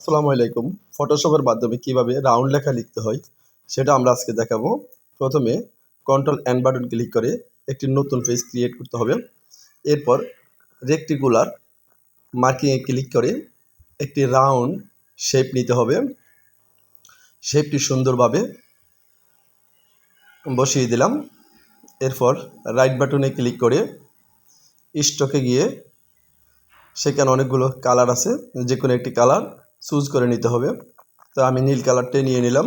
আসসালামু আলাইকুম। ফটোশপের মাধ্যমে কীভাবে রাউন্ড লেখা লিখতে হয় সেটা আমরা আজকে দেখাবো। প্রথমে কন্ট্রোল এন বাটন ক্লিক করে একটি নতুন পেজ ক্রিয়েট করতে হবে। এরপর রেক্টিকুলার মার্কিংয়ে ক্লিক করে একটি রাউন্ড শেপ নিতে হবে। শেপটি সুন্দরভাবে বসিয়ে দিলাম। এরপর রাইট বাটনে ক্লিক করে স্টকে গিয়ে সেখানে অনেকগুলো কালার আছে যে কোনো একটি কালার চুজ করে নিতে হবে। তো আমি নীল কালারটাই নিয়ে নিলাম।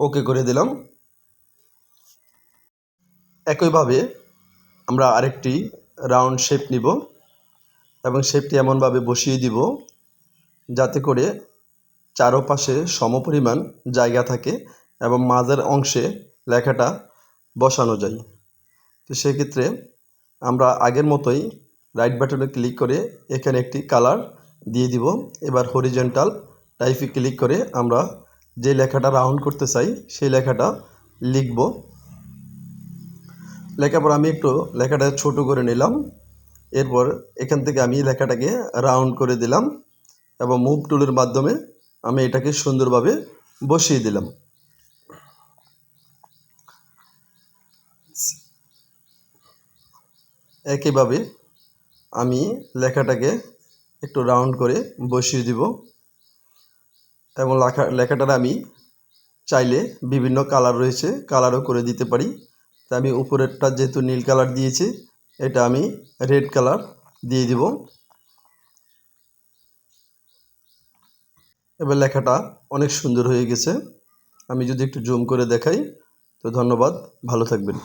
ওকে করে দিলাম। একইভাবে আমরা আরেকটি রাউন্ড শেপ নিব এবং শেপটি এমনভাবে বসিয়ে দিব যাতে করে চারোপাশে সমপরিমাণ জায়গা থাকে এবং মাঝের অংশে লেখাটা বসানো যায়। তো সেক্ষেত্রে আমরা আগের মতোই রাইট বাটনে ক্লিক করে এখানে একটি কালার দিয়ে দিব। এবার হরিজেন্টাল টাইপে ক্লিক করে আমরা যে লেখাটা রাউন্ড করতে চাই, সেই লেখাটা লিখব। লেখার পর আমি একটু লেখাটা ছোট করে নিলাম। এরপর এখান থেকে আমি লেখাটাকে রাউন্ড করে দিলাম এবং মুভ টুলের মাধ্যমে আমি এটাকে সুন্দরভাবে বসিয়ে দিলাম। একইভাবে আমি লেখাটাকে একটু রাউন্ড করে বসিয়ে দিব। এবং লেখা লেখাটার আমি চাইলে বিভিন্ন কালার রয়েছে কালারও করে দিতে পারি। তা আমি উপরেরটা যেহেতু নীল কালার দিয়েছি, এটা আমি রেড কালার দিয়ে দিব। এবার লেখাটা অনেক সুন্দর হয়ে গেছে। আমি যদি একটু জুম করে দেখাই, তো ধন্যবাদ, ভালো থাকবেন।